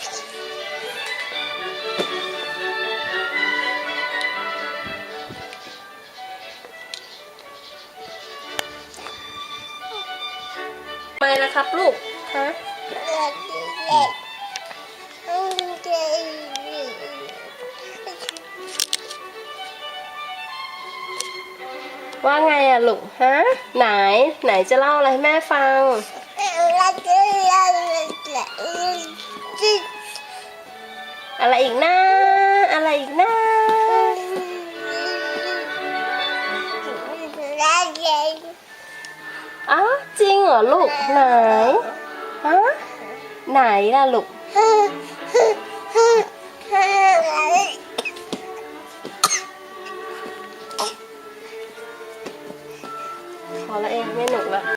ไปนะครับลูกฮะว่าไงอะลูกฮะ ไหน ไหนจะเล่าอะไรให้แม่ฟัง อะไรอีกนะ อะไรอีกนะอ้าจริงเหรอลูกไหนฮะไหนล่ะลูกพอแล้วเองไม่หนุกละ